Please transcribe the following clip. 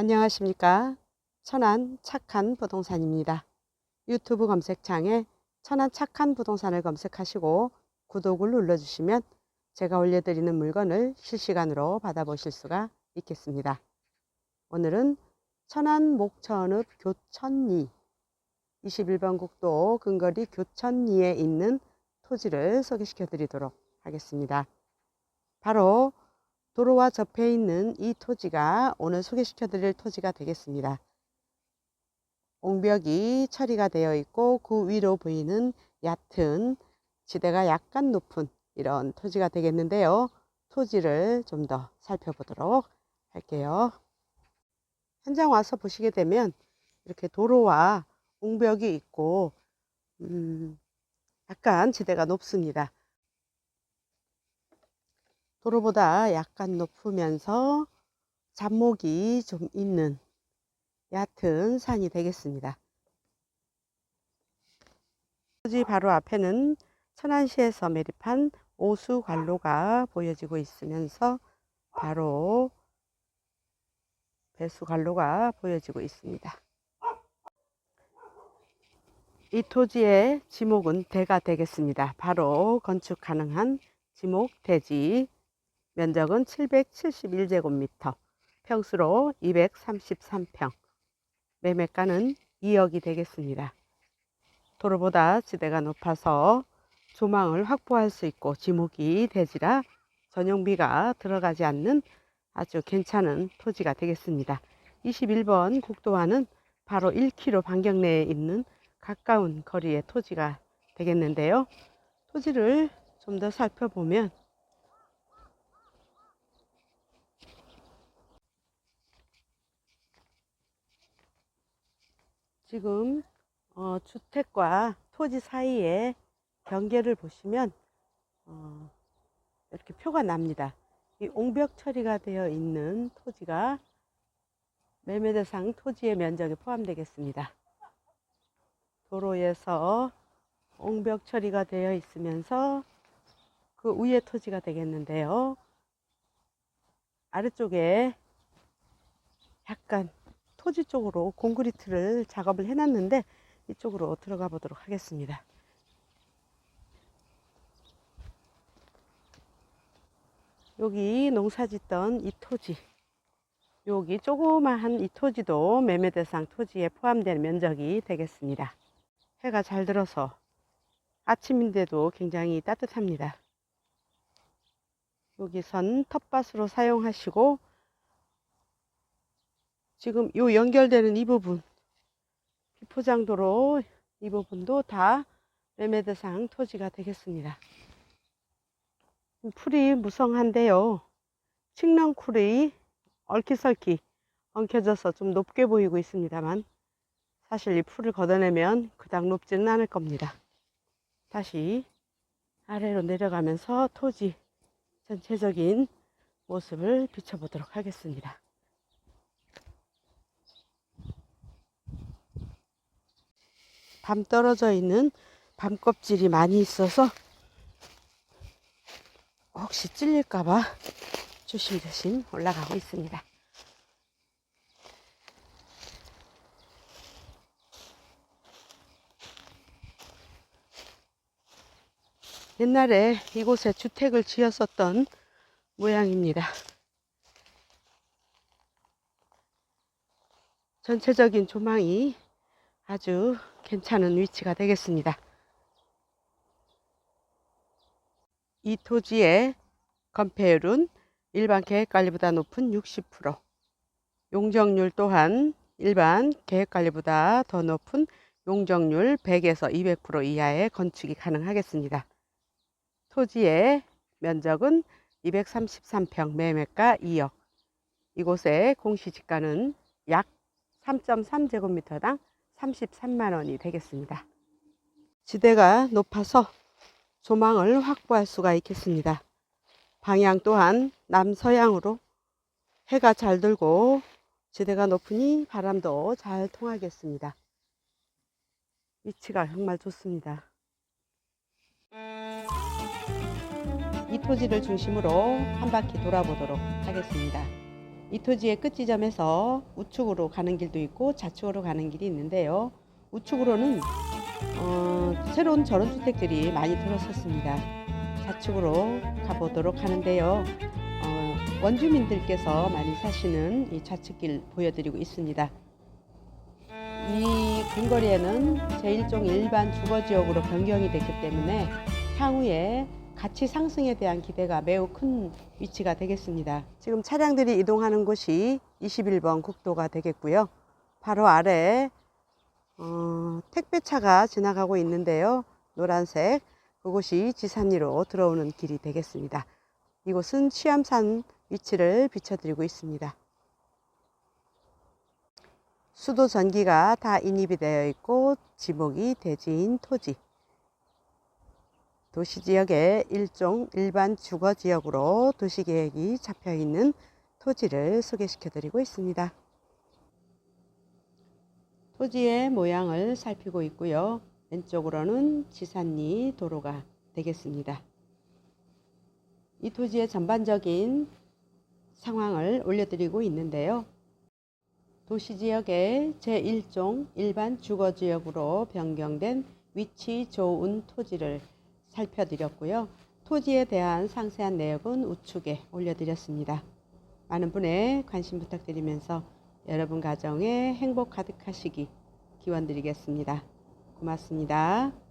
안녕하십니까. 천안 착한 부동산입니다. 유튜브 검색창에 천안 착한 부동산을 검색하시고 구독을 눌러주시면 제가 올려드리는 물건을 실시간으로 받아보실 수가 있겠습니다. 오늘은 천안 목천읍 교천리 21번 국도 근거리 교천리에 있는 토지를 소개시켜 드리도록 하겠습니다. 바로 도로와 접해 있는 이 토지가 오늘 소개시켜 드릴 토지가 되겠습니다. 옹벽이 처리가 되어 있고 그 위로 보이는 얕은 지대가 약간 높은 이런 토지가 되겠는데요. 토지를 좀 더 살펴보도록 할게요. 현장 와서 보시게 되면 이렇게 도로와 옹벽이 있고 음, 약간 지대가 높습니다. 도로보다 약간 높으면서 잡목이 좀 있는 얕은 산이 되겠습니다. 토지 바로 앞에는 천안시에서 매립한 오수관로가 보여지고 있으면서 바로 배수관로가 보여지고 있습니다. 이 토지의 지목은 대가 되겠습니다. 바로 건축 가능한 지목 대지 면적은 771제곱미터, 평수로 233평, 매매가는 2억이 되겠습니다. 도로보다 지대가 높아서 조망을 확보할 수 있고 지목이 대지라 전용비가 들어가지 않는 아주 괜찮은 토지가 되겠습니다. 21번 국도와는 바로 1km 반경 내에 있는 가까운 거리의 토지가 되겠는데요. 토지를 좀 더 살펴보면 지금 어, 주택과 토지 사이에 경계를 보시면 어, 이렇게 표가 납니다. 이 옹벽 처리가 되어 있는 토지가 매매 대상 토지의 면적에 포함되겠습니다. 도로에서 옹벽 처리가 되어 있으면서 그 위에 토지가 되겠는데요. 아래쪽에 약간 토지 쪽으로 콘크리트를 작업을 해놨는데 이쪽으로 들어가 보도록 하겠습니다. 여기 농사 짓던 이 토지 여기 조그마한 이 토지도 매매 대상 토지에 포함된 면적이 되겠습니다. 해가 잘 들어서 아침인데도 굉장히 따뜻합니다. 여기선 텃밭으로 사용하시고 지금 요 연결되는 이 부분 비포장도로 이 부분도 다 매매 대상 토지가 되겠습니다. 풀이 무성한데요. 칡렁쿨이 얼키설키 엉켜져서 좀 높게 보이고 있습니다만 사실 이 풀을 걷어내면 그닥 높지는 않을 겁니다. 다시 아래로 내려가면서 토지 전체적인 모습을 비춰보도록 하겠습니다. 밤 떨어져 있는 밤 껍질이 많이 있어서 혹시 찔릴까봐 조심조심 올라가고 있습니다. 옛날에 이곳에 주택을 지었었던 모양입니다. 전체적인 조망이 아주 괜찮은 위치가 되겠습니다. 이 토지의 건폐율은 일반 계획관리보다 높은 60%, 용적률 또한 일반 계획관리보다 더 높은 용적률 100에서 200% 이하의 건축이 가능하겠습니다. 토지의 면적은 233평, 매매가 2억. 이곳의 공시지가는 약 3.3제곱미터당 33만 원이 되겠습니다. 지대가 높아서 조망을 확보할 수가 있겠습니다. 방향 또한 남서향으로 해가 잘 들고 지대가 높으니 바람도 잘 통하겠습니다. 위치가 정말 좋습니다. 이 토지를 중심으로 한 바퀴 돌아보도록 하겠습니다. 이 토지의 끝 지점에서 우측으로 가는 길도 있고 좌측으로 가는 길이 있는데요. 우측으로는 어, 새로운 전원주택들이 많이 들어섰습니다. 좌측으로 가보도록 하는데요. 어, 원주민들께서 많이 사시는 이 좌측길 보여드리고 있습니다. 이 근거리에는 제1종 일반 주거지역으로 변경이 됐기 때문에 향후에 가치 상승에 대한 기대가 매우 큰 위치가 되겠습니다. 지금 차량들이 이동하는 곳이 21번 국도가 되겠고요. 바로 아래 어, 택배차가 지나가고 있는데요. 노란색 그곳이 지산리로 들어오는 길이 되겠습니다. 이곳은 취암산 위치를 비춰드리고 있습니다. 수도 전기가 다 인입이 되어 있고 지목이 대지인 토지. 도시지역의 일종 일반 주거지역으로 도시계획이 잡혀 있는 토지를 소개시켜 드리고 있습니다. 토지의 모양을 살피고 있고요. 왼쪽으로는 지산리 도로가 되겠습니다. 이 토지의 전반적인 상황을 올려드리고 있는데요. 도시지역의 제1종 일반 주거지역으로 변경된 위치 좋은 토지를 살펴드렸고요. 토지에 대한 상세한 내역은 우측에 올려드렸습니다. 많은 분의 관심 부탁드리면서 여러분 가정에 행복 가득하시기 기원 드리겠습니다. 고맙습니다.